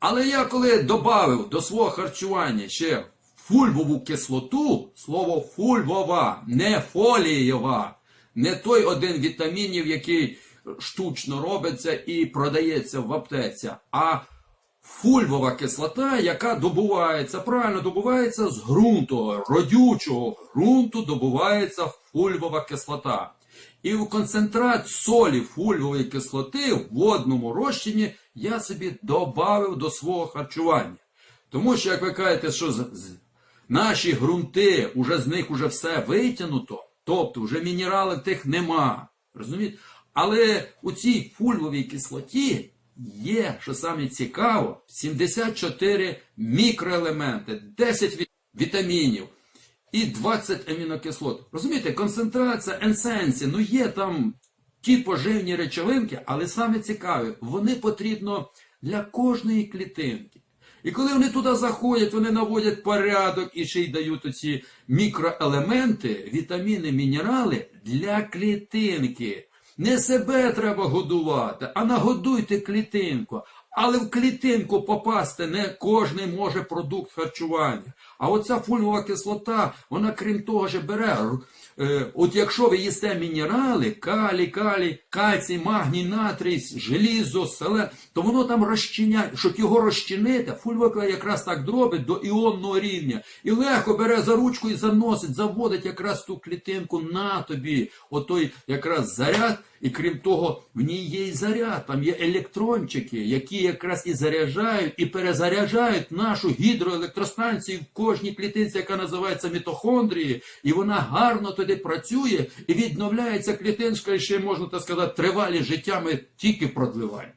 Але я коли додав до свого харчування ще фульвову кислоту, слово фульвова, не фолієва, не той один вітамінів, який штучно робиться і продається в аптеці, а фульвова кислота, яка добувається, правильно добувається з ґрунту, родючого ґрунту добувається фульвова кислота. І концентрат солі фульвової кислоти в водному розчині я собі додав до свого харчування. Тому що, як ви кажете, що наші ґрунти, уже з них уже все витягнуто, тобто вже мінералів тих нема. Розумієте? Але у цій фульвовій кислоті є, що саме цікаво, 74 мікроелементи, 10 вітамінів і 20 амінокислот. Розумієте, концентрація енсенсі, ну є там ті поживні речовинки, але саме цікаве, вони потрібно для кожної клітинки. І коли вони туди заходять, вони наводять порядок і ще й дають оці мікроелементи, вітаміни, мінерали для клітинки. Не себе треба годувати, а нагодуйте клітинку. Але в клітинку попасти не кожен може продукт харчування. А оця фульвова кислота, вона крім того ж бере. е, от якщо ви їсте мінерали, калій, калій, кальцій, магній, натрій, желізо, селен, то воно там розчиняє. Щоб його розчинити, фульвова якраз так дробить до іонного рівня. І легко бере за ручку і заносить, заводить якраз ту клітинку на тобі. Отой якраз заряд. І крім того, в ній є і заряд, там є електрончики, які якраз і заряджають, і перезаряджають нашу гідроелектростанцію в кожній клітинці, яка називається мітохондрії, і вона гарно туди працює і відновляється клітинка, і ще можна так сказати, тривалі життя ми тільки продліваємо.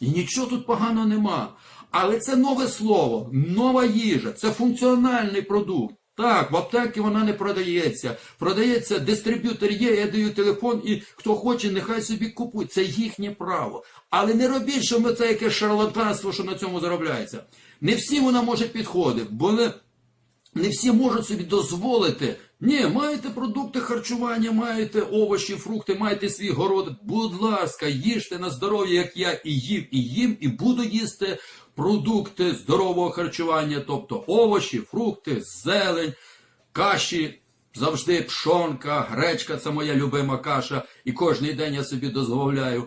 І нічого тут поганого нема. Але це нове слово, нова їжа, це функціональний продукт. Так, в аптеці вона не продається. Продається дистриб'ютор є, я даю телефон, і хто хоче, нехай собі купує. Це їхнє право. Але не робіть, що ми це якесь шарлатанство, що на цьому заробляється. Не всі вона може підходити, бо не, не всі можуть собі дозволити. Ні, маєте продукти харчування, маєте овочі, фрукти, маєте свій город. Будь ласка, їжте на здоров'я, як я і їв, і їм, і буду їсти продукти здорового харчування, тобто овочі, фрукти, зелень, каші. Завжди пшонка, гречка це моя любима каша, і кожний день я собі дозволяю.